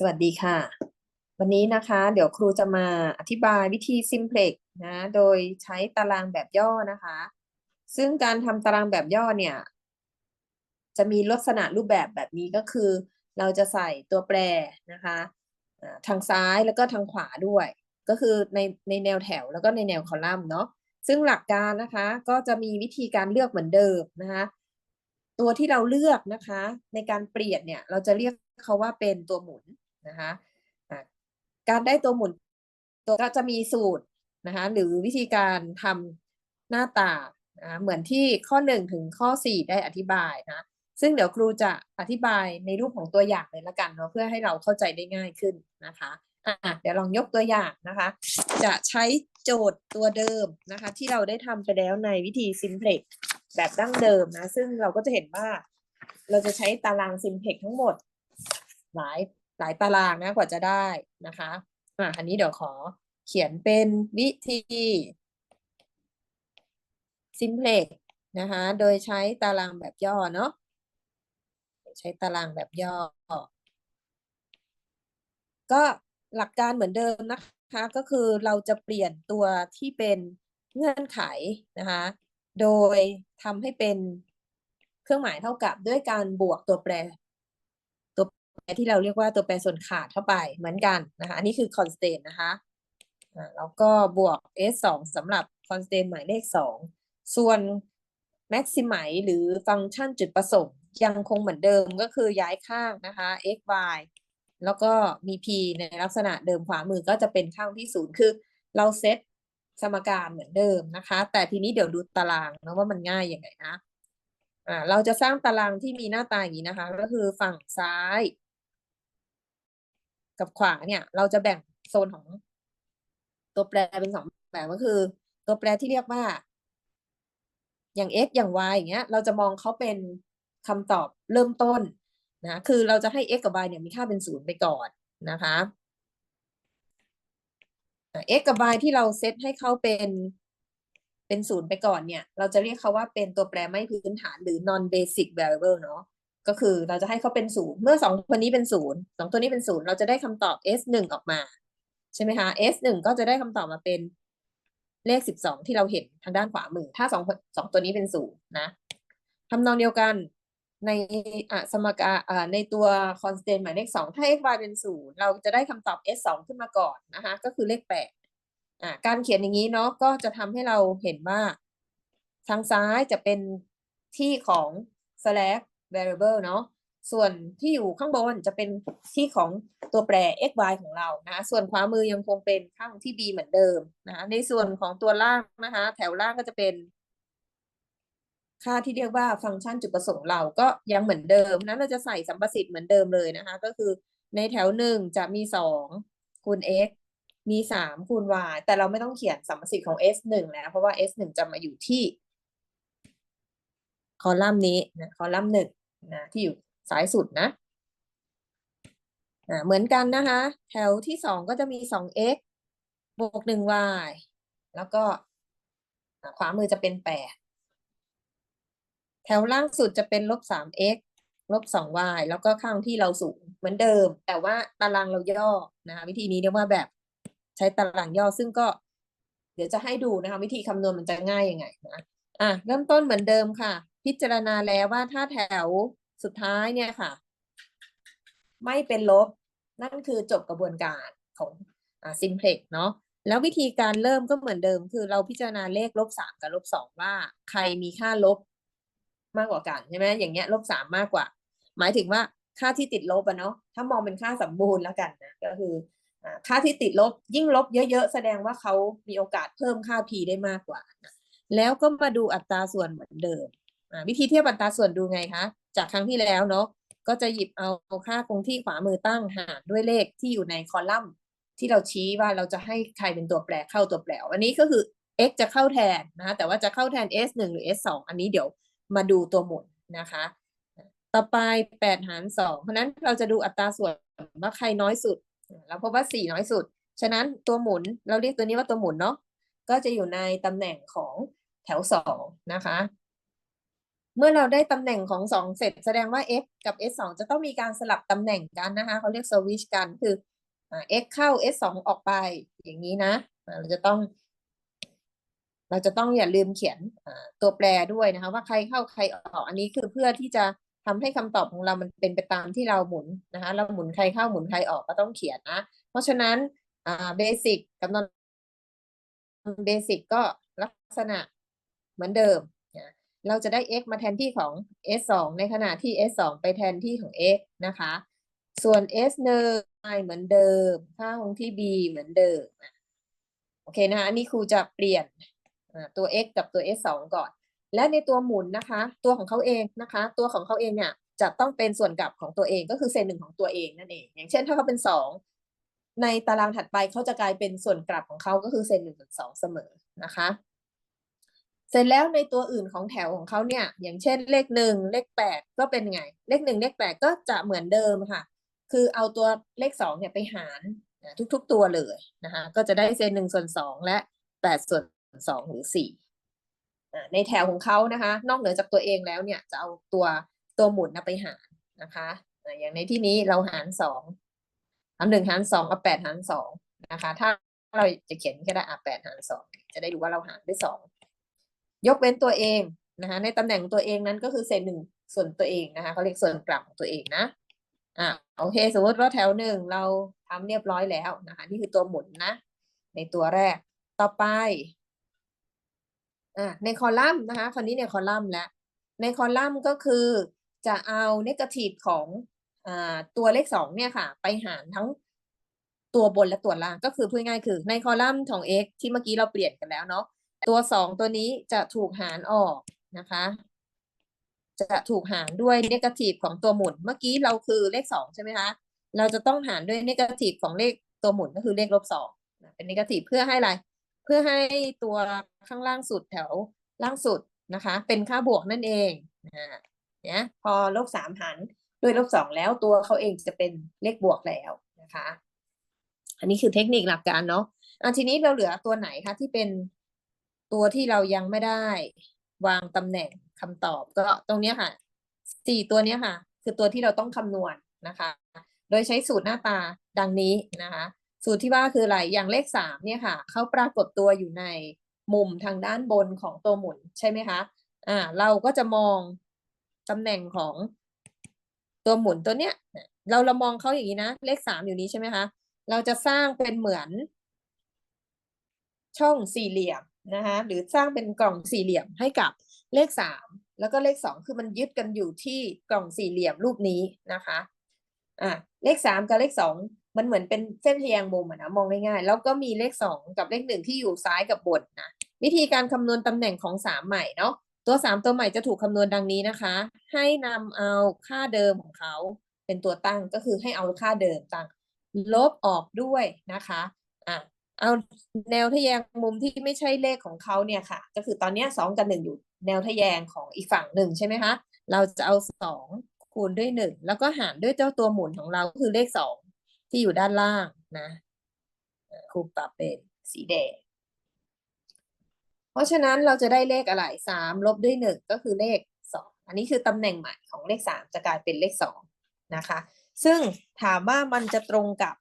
สวัสดีค่ะ วันนี้นะคะ เดี๋ยวครูจะมาอธิบายวิธี simplex นะ โดยใช้ตารางแบบย่อนะคะ ซึ่งการทำตารางแบบย่อเนี่ย จะมีลักษณะรูปแบบแบบนี้ก็คือ เราจะใส่ตัวแปรนะคะทางซ้ายแล้วก็ทางขวาด้วย ก็คือในในแนวแถวแล้วก็ในแนวคอลัมน์เนาะซึ่งหลักการนะคะก็จะมีวิธีการเลือกเหมือนเดิมนะคะตัวที่เราเลือกนะคะ ในการเปลี่ยนเนี่ย เราจะเรียกเขาว่าเป็นตัวหมุน นะคะะการได้ตัวหมุนตัวก็จะมีสูตรนะคะหรือวิธีการทำหน้าตานะเหมือนที่ข้อหนึ่งถึงข้อสี่ได้อธิบายนะซึ่งเดี๋ยวครูจะอธิบายในรูปของตัวอย่างเลยละกันเนาะเพื่อให้เราเข้าใจได้ง่ายขึ้นนะคะอะเดี๋ยวลองยกตัวอย่างนะคะ จะใช้โจทย์ตัวเดิมนะคะ ที่เราได้ทำไปแล้วในวิธี simplex แบบดั้งเดิมนะ ซึ่งเราก็จะเห็นว่า เราจะใช้ตาราง simplex ทั้งหมดหลาย หลายตารางนะกว่าจะได้นะคะอะอันนี้เดี๋ยวขอเขียนเป็นวิธี simplex นะคะ โดยใช้ตารางแบบย่อเนาะใช้ตารางแบบย่อ ก็หลักการเหมือนเดิมนะคะ ก็คือเราจะเปลี่ยนตัวที่เป็นเงื่อนไขนะคะ โดยทำให้เป็นเครื่องหมายเท่ากับด้วยการบวกตัวแปรตัวแปร ที่เราเรียกว่าตัวแปรส่วนขาดเข้าไปเหมือนกันนะคะ อันนี้คือ constant นะคะแล้วก็บวก s สองสำหรับ constant หมายเลขสองส่วน maximize หรือฟังก์ชันจุดประสงค์ ยังคงเหมือนเดิมก็คือย้ายข้างนะคะ x y แล้วก็มี p ในลักษณะเดิมขวามือก็จะเป็นข้างที่ศูนย์คือเราเซตสมการเหมือนเดิมนะคะ แต่ทีนี้เดี๋ยวดูตารางนะว่ามันง่ายยังไงนะอ่าเราจะสร้างตารางที่มีหน้าตาอย่างนี้นะคะ ก็คือฝั่งซ้าย กับขวาเนี่ย เราจะแบ่งโซนของ ตัวแปรเป็นสองแบบก็คือ ตัวแปรที่เรียกว่า อย่าง x อย่าง y อย่างเงี้ย เราจะมองเขาเป็นคำตอบเริ่มต้นนะ คือเราจะให้ x กับ y เนี่ยมีค่าเป็นศูนย์ไปก่อนนะคะอะ x กับ y ที่เราเซตให้เขาเป็นเป็นศูนย์ไปก่อนเนี่ย เราจะเรียกเขาว่าเป็นตัวแปรไม่พื้นฐานหรือ non basic variable เนาะ ก็คือเราจะให้เขาเป็นศูนย์เมื่อสองคนนี้เป็นศูนย์สองตัวนี้เป็นศูนย์เราจะได้คำตอบ s หนึ่งออกมา ใช่ไหมคะ s หนึ่งก็จะได้คำตอบมาเป็นเลขสิบสองที่เราเห็นทางด้านขวามือ ถ้าสองสองตัวนี้เป็นศูนย์นะทำนองเดียวกันในสมการในตัว constant หมายเลขสองถ้า x y เป็นศูนย์เราจะได้คำตอบ s สองขึ้นมาก่อนนะคะก็คือเลขแปดการเขียนอย่างนี้เนาะก็จะทำให้เราเห็นว่า ทางซ้ายจะเป็นที่ของ slash variable เนาะส่วนที่อยู่ข้างบนจะเป็นที่ของตัวแปร x y ของเรานะส่วนขวามือยังคงเป็นข้างที่ b เหมือนเดิมนะคะในส่วนของตัวล่างนะคะแถวล่างก็จะเป็น ค่าที่เรียกว่าฟังก์ชันจุดประสงค์เราก็ยังเหมือนเดิมนั้นเราจะใส่สัมประสิทธิ์เหมือนเดิมเลยนะคะ ก็คือในแถวหนึ่งจะมีสองคูณ x มีสามคูณ y แต่เราไม่ต้องเขียนสัมประสิทธิ์ของ s หนึ่งแล้วเพราะว่า s หนึ่งจะมาอยู่ที่ คอลัมน์นี้นะคอลัมน์หนึ่ง นะที่อยู่ซ้ายสุดนะอ่าเหมือนกันนะคะ แถวที่สองก็จะมีสอง x บวกหนึ่ง y แล้วก็ขวามือจะเป็นแปดแถวล่างสุดจะเป็นลบสาม x ลบสอง y แล้วก็ข้างที่เราสูงเหมือนเดิม แต่ว่าตารางเราย่อนะคะวิธีนี้เรียกว่าแบบใช้ตารางย่อซึ่งก็ เดี๋ยวจะให้ดูนะคะ วิธีคำนวณมันจะง่ายยังไงนะอะเริ่มต้นเหมือนเดิมค่ะ พิจารณาแล้วว่าถ้าแถวสุดท้ายเนี่ยค่ะ ไม่เป็นลบ นั่นคือจบกระบวนการของอ่า simplex เนาะแล้ววิธีการเริ่มก็เหมือนเดิม คือเราพิจารณาเลขลบสามกับลบสองว่า ใครมีค่าลบมากกว่ากันใช่ไหมอย่างเงี้ยลบสามมากกว่า หมายถึงว่าค่าที่ติดลบอะเนาะถ้ามองเป็นค่าสมบูรณ์แล้วกันนะก็คือค่าที่ติดลบยิ่งลบเยอะๆ แสดงว่าเขามีโอกาสเพิ่มค่า p ได้มากกว่า แล้วก็มาดูอัตราส่วนเหมือนเดิม วิธีเทียบอัตราส่วนดูไงคะจากครั้งที่แล้วเนาะก็จะหยิบเอาค่าคงที่ขวามือตั้งหารด้วยเลขที่อยู่ในคอลัมน์ ที่เราชี้ว่าเราจะให้ใครเป็นตัวแปรเข้าตัวแปรอันนี้ก็คือ x จะเข้าแทนนะคะแต่ว่าจะเข้าแทน s หนึ่งหรือ s สองอันนี้เดี๋ยวมาดูตัวหมุนนะคะ ต่อไปแปดหารสองเพราะนั้นเราจะดูอัตราส่วนว่าใครน้อยสุด เราพบว่าสี่น้อยสุด ฉะนั้นตัวหมุนเราเรียกตัวนี้ว่าตัวหมุนเนาะก็จะอยู่ในตำแหน่งของแถวสองนะคะ เมื่อเราได้ตำแหน่งของสองเสร็จ แสดงว่า x กับ s สองจะต้องมีการสลับตำแหน่งกันนะคะเขาเรียกสวิชกันคืออ x เข้า s สองออกไปอย่างนี้นะเราจะต้อง เราจะต้องอย่าลืมเขียนตัวแปรด้วยนะคะว่าใครเข้าใครออก อันนี้คือเพื่อที่จะทำให้คำตอบของเรามันเป็นไปตามที่เราหมุนนะคะเราหมุนใครเข้าหมุนใครออกก็ต้องเขียนนะเพราะฉะนั้นเบสิกกับนอนเบสิกก็ลักษณะเหมือนเดิม เราจะได้ x มาแทนที่ของ s สองในขณะที่ s สองไปแทนที่ของ x นะคะ ส่วน s หนึ่งเหมือนเดิม ค่าคงที่ b เหมือนเดิม โอเคนะคะ อันนี้ครูจะเปลี่ยนตัว x กับตัว s สองก่อน และในตัวหมุนนะคะ ตัวของเขาเองนะคะ ตัวของเขาเองเนี่ยจะต้องเป็นส่วนกลับของตัวเองก็คือเศษหนึ่งของตัวเองนั่นเอง อย่างเช่นถ้าเขาเป็นสองในตารางถัดไปเขาจะกลายเป็นส่วนกลับของเขาก็คือเศษหนึ่งส่วนสองเสมอนะคะ เสร็จแล้วในตัวอื่นของแถวของเขาเนี่ย อย่างเช่นเลขหนึ่งเลขแปดก็เป็นไง เลขหนึ่งเลขแปดก็จะเหมือนเดิมค่ะ คือเอาตัวเลขสองเนี่ยไปหารทุกๆตัวเลยนะคะก็จะได้เศษหนึ่งส่วนสองและแปดส่วนสองหรือสี่ในแถวของเขานะคะ นอกเหนือจากตัวเองแล้วเนี่ยจะเอาตัวตัวหมุนนะไปหารนะคะอย่างในที่นี้เราหารสองทำหนึ่งหารสองเอาแปดหารสองนะคะ ถ้าเราจะเขียนก็ได้อะแปดหารสองจะได้รู้ว่าเราหารด้วยสอง ยกเว้นตัวเองนะคะในตำแหน่งตัวเองนั้นก็คือเศษหนึ่งส่วนตัวเองนะคะเขาเรียกส่วนกลับของตัวเองนะอ่าโอเค สมมติว่าแถวหนึ่งเราทำเรียบร้อยแล้วนะคะนี่คือตัวหมุนนะ ในตัวแรกต่อไปอ่าในคอลัมน์นะคะคราวนี้ในคอลัมน์แล้วในคอลัมน์ก็คือจะเอาเนกาทีฟของอ่าตัวเลขสองเนี่ยค่ะ ไปหารทั้งตัวบนและตัวล่างก็คือพูดง่ายคือในคอลัมน์ของ x ที่เมื่อกี้เราเปลี่ยนกันแล้วเนาะ ตัวสองตัวนี้จะถูกหารออกนะคะ จะถูกหารด้วยเนกาทีฟของตัวหมุน เมื่อกี้เราคือเลขสองใช่ไหมคะ เราจะต้องหารด้วยเนกาทีฟของเลขตัวหมุนก็คือเลขลบสองเป็นเนกาทีฟเพื่อให้อะไร เพื่อให้ตัวข้างล่างสุดแถวล่างสุดนะคะ เป็นค่าบวกนั่นเองนะเนี่ยพอลบสามหารด้วยลบสองแล้วตัวเขาเองจะเป็นเลขบวกแล้วนะคะ อันนี้คือเทคนิคหลักการเนาะอะทีนี้เราเหลือตัวไหนคะที่เป็น ตัวที่เรายังไม่ได้วางตำแหน่งคำตอบก็ตรงนี้ค่ะสี่ตัวนี้ค่ะ คือตัวที่เราต้องคำนวณนะคะ โดยใช้สูตรหน้าตาดังนี้นะคะ สูตรที่ว่าคืออะไรอย่างเลขสามเนี่ยค่ะเขาปรากฏตัวอยู่ในมุมทางด้านบนของตัวหมุนใช่ไหมคะอ่าเราก็จะมองตำแหน่งของตัวหมุนตัวเนี้ย เราเรามองเขาอย่างนี้นะเลขสามอยู่นี้ใช่ไหมคะเราจะสร้างเป็นเหมือน ช่องสี่เหลี่ยม นะคะหรือสร้างเป็นกล่องสี่เหลี่ยมให้กับเลขสามแล้วก็เลขสองคือมันยึดกันอยู่ที่กล่องสี่เหลี่ยมรูปนี้นะคะอะเลขสามกับเลขสองมันเหมือนเป็นเส้นทะแยงมุมอะนะมองง่ายๆแล้วก็มีเลขสองกับเลขหนึ่งที่อยู่ซ้ายกับบนนะวิธีการคำนวณตำแหน่งของสามใหม่เนาะตัวสามตัวใหม่จะถูกคำนวณดังนี้นะคะ ให้นำเอาค่าเดิมของเขาเป็นตัวตั้งก็คือให้เอาค่าเดิมตั้งลบออกด้วยนะคะอะ เอาแนวทะแยงมุมที่ไม่ใช่เลขของเขาเนี่ยค่ะ ก็คือตอนนี้สองกับหนึ่งอยู่แนวทะแยงของอีกฝั่งหนึ่งใช่ไหมคะ เราจะเอาสองคูณด้วยหนึ่งแล้วก็หารด้วยเจ้าตัวหมุนของเราก็คือเลขสองที่อยู่ด้านล่างนะครูปรับเป็นสีแดงเพราะฉะนั้นเราจะได้เลขอะไรสามลบด้วยหนึ่งก็คือเลขสองอันนี้คือตำแหน่งใหม่ของเลขสามจะกลายเป็นเลขสองนะคะ ซึ่งถามว่ามันจะตรงกับ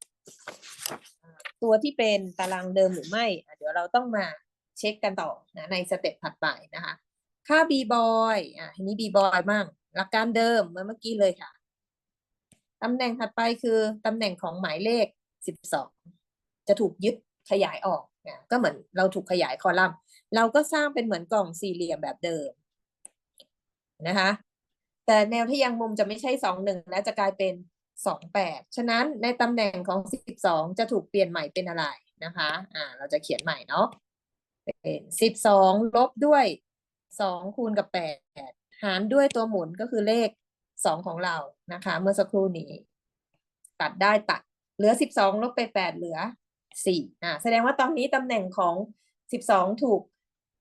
ตัวที่เป็นตารางเดิมหรือไม่ เดี๋ยวเราต้องมาเช็คกันต่อนะในสเต็ปถัดไปนะคะ ค่า b boy อะทีนี้ b boy มั่งหลักการเดิมเหมือนเมื่อกี้เลยค่ะตำแหน่งถัดไปคือตำแหน่งของหมายเลขสิบสองจะถูกยึดขยายออกนะก็เหมือนเราถูกขยายคอลัมน์ เราก็สร้างเป็นเหมือนกล่องสี่เหลี่ยมแบบเดิมนะคะ แต่แนวที่ยังมุมจะไม่ใช่สองหนึ่งและจะกลายเป็น สองแปดฉะนั้นในตำแหน่งของสิบสองจะถูกเปลี่ยนใหม่เป็นอะไรนะคะ อ่า เราจะเขียนใหม่เนาะ เป็นสิบสองลบด้วยสองคูณกับแปดหารด้วยตัวหมุนก็คือเลขสองของเรานะคะ เมื่อสักครู่นี้ ตัดได้ตัด เหลือสิบสองลบไปแปดเหลือสี่อ่า แสดงว่าตอนนี้ตำแหน่งของสิบสองถูก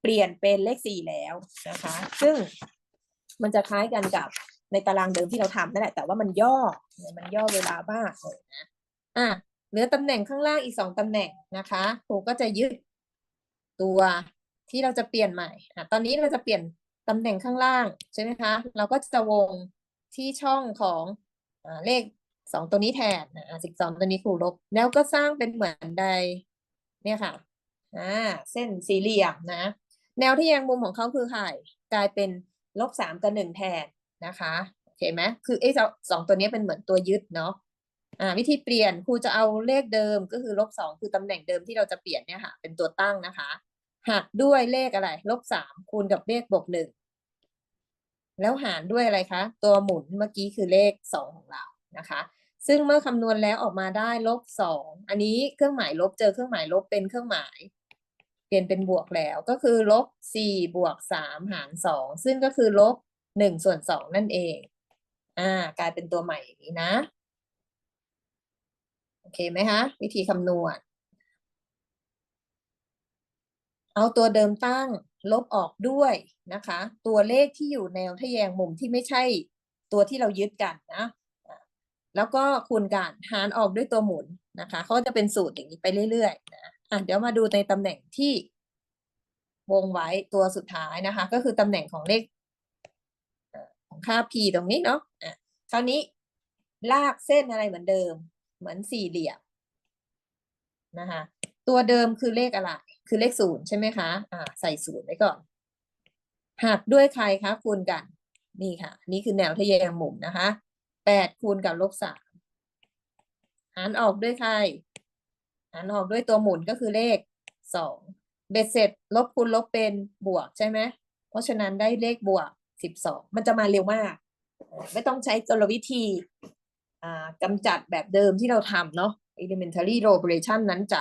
เปลี่ยนเป็นเลขสี่แล้วนะคะ ซึ่งมันจะคล้ายกันกับ ในตารางเดิมที่เราทำนั่นแหละแต่ว่ามันย่อ มันย่อเวลามากเลยนะอะเหลือตำแหน่งข้างล่างอีกสองตำแหน่งนะคะครูก็จะยึดตัวที่เราจะเปลี่ยนใหม่อะตอนนี้เราจะเปลี่ยนตำแหน่งข้างล่างใช่ไหมคะเราก็จะวงที่ช่องของอเลขสองตัวนี้แทนนะสิบสองตัวนี้ครูลบ แล้วก็สร้างเป็นเหมือนใดเนี่ยค่ะอ่าเส้นสี่เหลี่ยมนะ แนวที่แยงมุมของเขาคือไข่กลายเป็นลบสามกับหนึ่งแทน นะคะโอเคไหมคือไอ้สองตัวนี้เป็นเหมือนตัวยึดเนาะอ่าวิธีเปลี่ยนครูจะเอาเลขเดิมก็คือลบสองคือตำแหน่งเดิมที่เราจะเปลี่ยนเนี่ยค่ะ เป็นตัวตั้งนะคะหักด้วยเลขอะไรลบสามคูณกับเลขบวกหนึ่งแล้วหารด้วยอะไรคะตัวหมุนเมื่อกี้คือเลขสองของเรานะคะ ซึ่งเมื่อคำนวณแล้วออกมาได้ลบสองอันนี้เครื่องหมายลบเจอเครื่องหมายลบเป็นเครื่องหมาย เปลี่ยนเป็นบวกแล้วก็คือลบสี่บวกสามหารสองซึ่งก็คือลบ หนึ่งส่วนสองนั่นเอง อ่ากลายเป็นตัวใหม่นี้นะ โอเคไหมคะ วิธีคำนวณ เอาตัวเดิมตั้งลบออกด้วยนะคะ ตัวเลขที่อยู่แนวทแยงมุมที่ไม่ใช่ตัวที่เรายึดกันนะ แล้วก็คูณกันหารออกด้วยตัวหมุนนะคะเขาจะเป็นสูตรอย่างนี้ไปเรื่อยๆนะอะเดี๋ยวมาดูในตำแหน่งที่วงไว้ตัวสุดท้ายนะคะ ก็คือตำแหน่งของเลข ของค่า p ตรงนี้เนาะอะคราวนี้ลากเส้นอะไรเหมือนเดิม เหมือนสี่เหลี่ยมนะคะตัวเดิมคือเลขอะไร คือเลขศูนย์ใช่ไหมคะอ่าใส่ศูนย์ไว้ก่อนหักด้วยใครคะคูณกัน นี่ค่ะ นี่คือแนวทะแยงมุมนะคะแปดคูณกับลบสามหารออกด้วยใครหารออกด้วยตัวหมุนก็คือเลขสองเบ็ดเสร็จลบคูณลบเป็นบวกใช่ไหมเพราะฉะนั้นได้เลขบวก สิบสองมันจะมาเร็วมาก ไม่ต้องใช้กลวิธีกำจัดแบบเดิมที่เราทำเนาะ elementary row operation นั้นจะ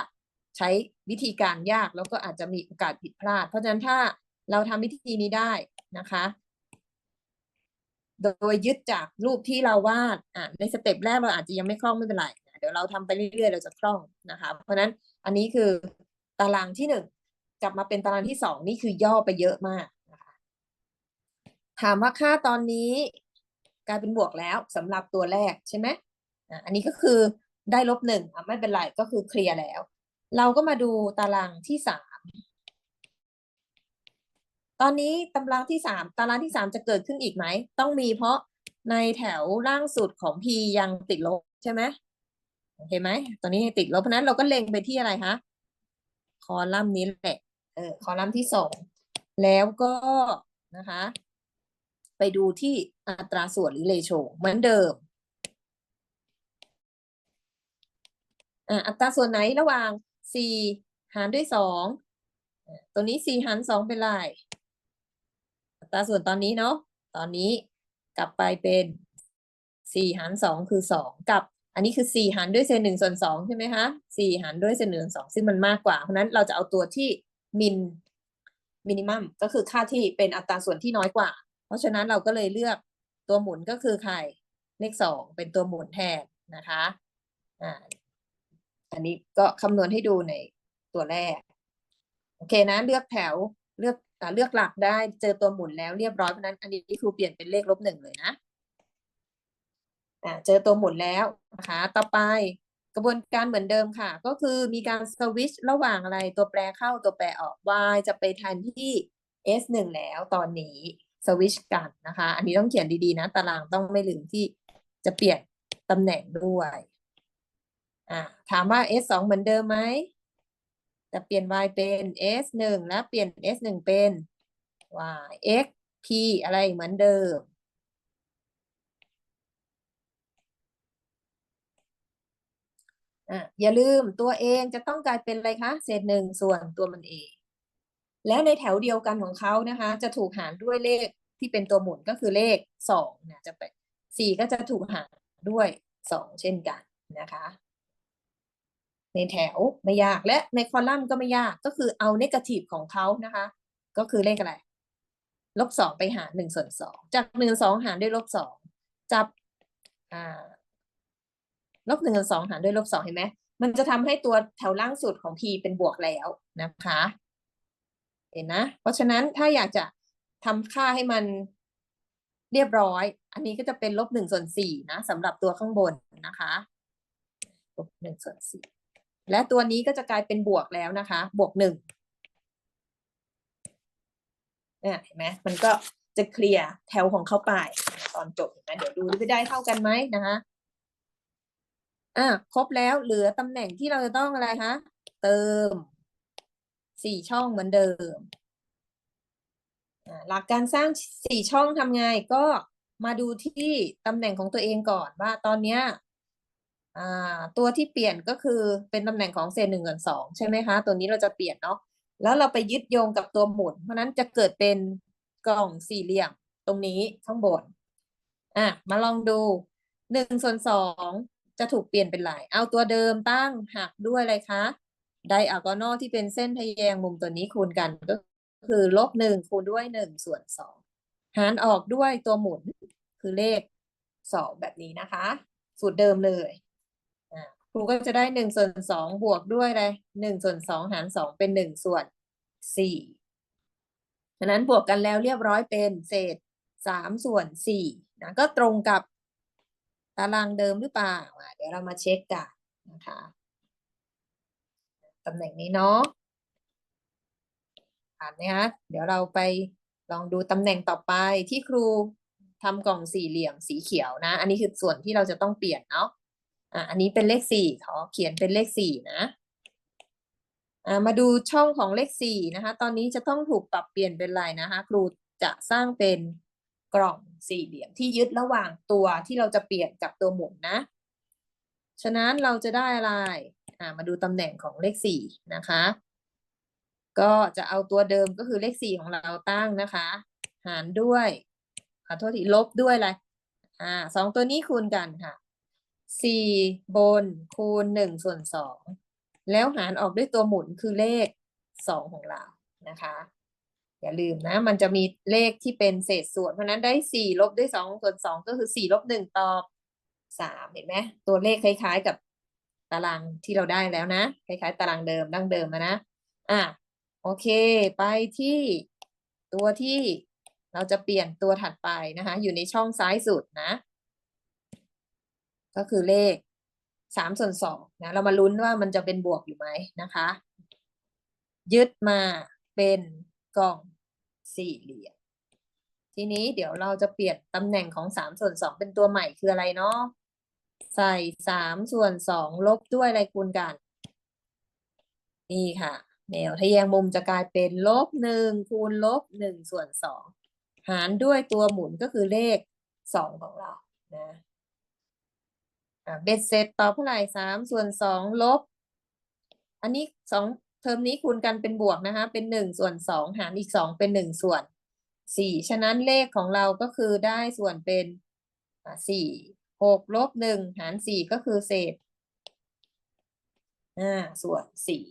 ใช้วิธีการยากแล้วก็อาจจะมีโอกาสผิดพลาด เพราะฉะนั้นถ้าเราทำวิธีนี้ได้นะคะ โดยยึดจากรูปที่เราวาดอะในสเต็ปแรกเราอาจจะยังไม่คล่องไม่เป็นไร เดี๋ยวเราทำไปเรื่อยๆ เราจะคล่องนะคะ เพราะฉะนั้นอันนี้คือตารางที่หนึ่งกลับมาเป็นตารางที่สองนี่คือย่อไปเยอะมาก ถามว่าค่าตอนนี้กลายเป็นบวกแล้วสำหรับตัวแรกใช่ไหมอันนี้ก็คือได้ลบหนึ่งไม่เป็นไรก็คือเคลียร์แล้ว เราก็มาดูตารางที่สามตอนนี้ตารางที่สามตารางที่สามจะเกิดขึ้นอีกไหม ต้องมีเพราะในแถวล่างสุดของ P ยังติดลบใช่ไหมโอเคไหมตอนนี้ติดลบเพราะฉะนั้นเราก็เล็งไปที่อะไรคะคอลัมน์นี้แหละเออคอลัมน์ที่สองแล้วก็นะคะ ไปดูที่อัตราส่วนหรือเรโชเหมือนเดิมอัตราส่วนไหนระหว่างสี่หารด้วยสองอะตัวนี้สี่หารสองเป็นไรอัตราส่วนตอนนี้เนาะตอนนี้กลับไปเป็นสี่หารสองคือสองกับ อันนี้คือสี่หารด้วยเศษหนึ่งส่วนสองใช่ไหมคะสี่หารด้วยเศษหนึ่งส่วนสองซึ่งมันมากกว่า เพราะนั้นเราจะเอาตัวที่มินมินิมัมก็คือค่าที่เป็นอัตราส่วนที่น้อยกว่า เพราะฉะนั้นเราก็เลยเลือกตัวหมุนก็คือใครเลขสองเป็นตัวหมุนแทนนะคะอ่าอันนี้ก็คำนวณให้ดูในตัวแรก โอเคนะ เลือกแถวเลือกอ่าเลือกหลักได้เจอตัวหมุนแล้วเรียบร้อยเพราะฉะนั้น อันนี้ครูเปลี่ยนเป็นเลขลบหนึ่งเลยนะอ่าเจอตัวหมุนแล้วนะคะต่อไปกระบวนการเหมือนเดิมค่ะ ก็คือมีการสวิชระหว่างอะไรตัวแปรเข้าตัวแปรออก y จะไปแทนที่ s หนึ่งแล้วตอนนี้ สวิชกันนะคะ อันนี้ต้องเขียนดีๆนะ ตารางต้องไม่ลืมที่จะเปลี่ยนตำแหน่งด้วยอ่าถามว่า s สองเหมือนเดิมไหมจะเปลี่ยน y เป็น s หนึ่งแล้วเปลี่ยน s หนึ่งเป็น y x p อะไรเหมือนเดิมอะอย่าลืมตัวเองจะต้องกลายเป็นอะไรคะ เศษหนึ่งส่วนตัวมันเอง และในแถวเดียวกันของเขานะคะ จะถูกหารด้วยเลขที่เป็นตัวหมุนก็คือเลขสองนะจะเป็นสี่ก็จะถูกหารด้วยสองเช่นกันนะคะ ในแถวไม่ยากและในคอลัมน์ก็ไม่ยากก็คือเอาเนกาทีฟของเขานะคะ ก็คือเลขอะไรลบสองไปหารหนึ่งส่วนสองจากหนึ่งสองหารด้วยลบสองจับอ่าลบหนึ่งส่วนสองหารด้วยลบสองเห็นไหมมันจะทำให้ตัวแถวล่างสุดของ p เป็นบวกแล้วนะคะ เห็นนะ เพราะฉะนั้นถ้าอยากจะทำค่าให้มันเรียบร้อย อันนี้ก็จะเป็นลบหนึ่งส่วนสี่นะสำหรับตัวข้างบนนะคะลบหนึ่งส่วนสี่และตัวนี้ก็จะกลายเป็นบวกแล้วนะคะ บวกหนึ่งเนี่ยเห็นไหมมันก็จะเคลียร์แถวของเขาไป ตอนจบเห็นไหมเดี๋ยวดูว่าได้เท่ากันไหมนะคะอะครบแล้วเหลือตำแหน่งที่เราจะต้องอะไรคะเติม สี่ช่องเหมือนเดิม หลักการสร้างสี่ช่องทำไงก็มาดูที่ตำแหน่งของตัวเองก่อนว่าตอนเนี้ยตัวที่เปลี่ยนก็คือเป็นตำแหน่งของเศษหนึ่งส่วนสองใช่ไหมคะ ตัวนี้เราจะเปลี่ยนเนาะแล้วเราไปยึดโยงกับตัวหมุน เพราะนั้นจะเกิดเป็นกล่องสี่เหลี่ยมตรงนี้ข้างบนอะมาลองดูหนึ่งส่วนสองจะถูกเปลี่ยนเป็นลาย เอาตัวเดิมตั้งหักด้วยอะไรคะ ไดอะกอนอลที่เป็นเส้นทะแยงมุมตัวนี้คูณกันก็คือลบหนึ่งคูณด้วยหนึ่งส่วนสองหารออกด้วยตัวหมุนคือเลขสองแบบนี้นะคะ สูตรเดิมเลยครูก็จะได้หนึ่งส่วนสองบวกด้วยอะไรหนึ่งส่วนสองหารสองเป็นหนึ่งส่วนสี่ฉะนั้นบวกกันแล้วเรียบร้อยเป็นเศษสามส่วนสี่นะก็ตรงกับตารางเดิมหรือเปล่า เดี๋ยวเรามาเช็คกันนะคะ ตำแหน่งนี้เนาะผ่านไหมคะเดี๋ยวเราไปลองดูตำแหน่งต่อไปที่ครูทำกล่องสี่เหลี่ยมสีเขียวนะ อันนี้คือส่วนที่เราจะต้องเปลี่ยนเนาะอะอันนี้เป็นเลขสี่ขอเขียนเป็นเลขสี่นะอ่ามาดูช่องของเลขสี่นะคะ ตอนนี้จะต้องถูกปรับเปลี่ยนเป็นอะไรนะคะ ครูจะสร้างเป็นกล่องสี่เหลี่ยมที่ยึดระหว่างตัวที่เราจะเปลี่ยนกับตัวหมุนนะ ฉะนั้นเราจะได้อะไร มาดูตำแหน่งของเลขสี่นะคะ ก็จะเอาตัวเดิมก็คือเลขสี่ของเราตั้งนะคะ หารด้วยขอโทษทีลบด้วยอะไรอ่าสองตัวนี้คูณกันค่ะสี่บนคูณหนึ่งส่วนสองแล้วหารออกด้วยตัวหมุนคือเลขสองของเรานะคะ อย่าลืมนะ มันจะมีเลขที่เป็นเศษส่วน เพราะฉะนั้นได้สี่ลบด้วยสองส่วนสองก็คือสี่ลบหนึ่งตอบสามเห็นไหมตัวเลขคล้าย ๆ กับ ตารางที่เราได้แล้วนะ คล้ายๆ ตารางเดิมดั้งเดิมนะ อะ โอเค ไปที่ตัวที่เราจะเปลี่ยนตัวถัดไปนะคะ อยู่ในช่องซ้ายสุดนะ ก็คือเลขสามส่วนสองนะ เรามาลุ้นว่ามันจะเป็นบวกอยู่ไหมนะคะ ยึดมาเป็นกล่องสี่เหลี่ยมทีนี้เดี๋ยวเราจะเปลี่ยนตำแหน่งของสามส่วนสองเป็นตัวใหม่คืออะไรเนาะ ใส่สามส่วนสองลบด้วยอะไรคูณกัน นี่ค่ะแนวทะแยงมุมจะกลายเป็นลบหนึ่งคูณลบหนึ่งส่วนสองหารด้วยตัวหมุนก็คือเลขสองของเรานะเบ็ดเสร็จตอบเท่าไหร่สามส่วนสองลบ อันนี้สองเทอมนี้คูณกันเป็นบวกนะคะ เป็นหนึ่งส่วนสองหารอีกสองเป็นหนึ่งส่วนสี่ฉะนั้นเลขของเราก็คือได้ส่วนเป็นสี่ หกลบหนึ่งหารสี่ก็คือเศษอ่าส่วนสี่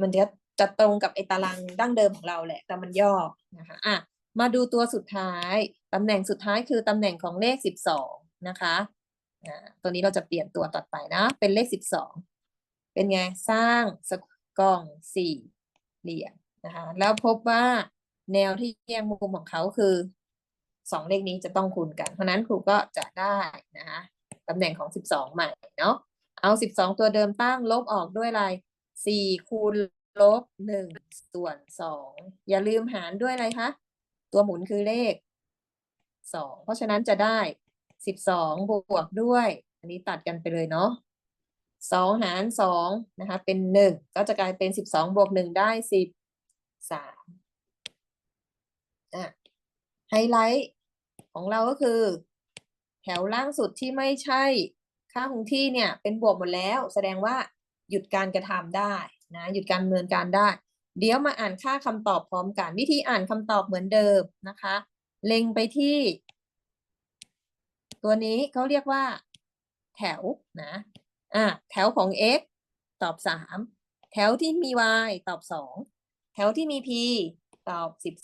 มันจะจะตรงกับไอ้ตารางดั้งเดิมของเราแหละ แต่มันย่อนะคะอะมาดูตัวสุดท้ายตำแหน่งสุดท้ายคือตำแหน่งของเลขสิบสองนะคะอ่าตัวนี้เราจะเปลี่ยนตัวต่อไปนะ เป็นเลขสิบสองเป็นไงสร้างสกล่องสี่เหลี่ยมนะคะแล้วพบว่าแนวที่แยกมุมของเขาคือ สองเลขนี้จะต้องคูณกัน เพราะนั้นครูก็จะได้นะคะตำแหน่งของสิบสองใหม่เนาะเอาสิบสองตัวเดิมตั้งลบออกด้วยอะไรสี่คูณลบหนึ่งส่วนสองอย่าลืมหารด้วยอะไรคะ ตัวหมุนคือเลขสองเพราะฉะนั้นจะได้สิบสองบวกด้วย อันนี้ตัดกันไปเลยเนาะสองหารสองนะคะเป็นหนึ่งก็จะกลายเป็นสิบสองบวกหนึ่งได้สิบสามอะไฮไลท์ ของเราก็คือ แถวล่างสุดที่ไม่ใช่ค่าคงที่เนี่ย เป็นบวกหมดแล้ว แสดงว่าหยุดการกระทำได้นะหยุดการดำเนินการได้ เดี๋ยวมาอ่านค่าคำตอบพร้อมกัน วิธีอ่านคำตอบเหมือนเดิมนะคะ เล็งไปที่ ตัวนี้เขาเรียกว่า แถวนะอะแถวของ x ตอบสามแถวที่มี y ตอบสองแถวที่มี p ตอบสิบ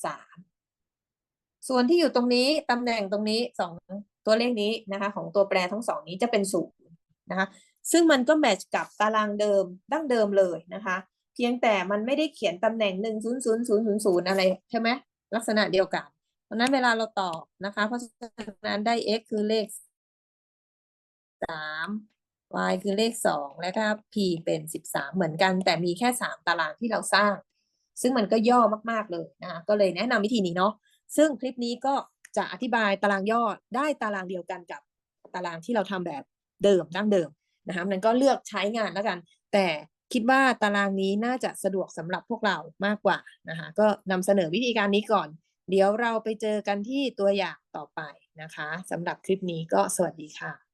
ส่วนที่อยู่ตรงนี้ตำแหน่งตรงนี้สองตัวเลขนี้นะคะ ของตัวแปรทั้งสองนี้จะเป็นศูนย์นะคะ ซึ่งมันก็แมทช์กับตารางเดิมดั้งเดิมเลยนะคะ เพียงแต่มันไม่ได้เขียนตำแหน่งหนึ่งศูนย์ศูนย์ศูนย์ศูนย์ศูนย์อะไรใช่ไหมลักษณะเดียวกันเพราะนั้นเวลาเราตอบนะคะ เพราะฉะนั้นได้ x คือเลขสาม y คือเลขสองและถ้า p เป็นสิบสามเหมือนกัน แต่มีแค่สามตารางที่เราสร้าง ซึ่งมันก็ย่อมากๆเลยนะคะก็เลยแนะนำวิธีนี้เนาะ ซึ่งคลิปนี้ก็จะอธิบายตารางย่อได้ตารางเดียวกันกับตารางที่เราทำแบบเดิมดั้งเดิมนะคะนั้นก็เลือกใช้งานแล้วกัน แต่คิดว่าตารางนี้น่าจะสะดวกสำหรับพวกเรามากกว่านะคะก็นำเสนอวิธีการนี้ก่อน เดี๋ยวเราไปเจอกันที่ตัวอย่างต่อไปนะคะสำหรับคลิปนี้ก็สวัสดีค่ะ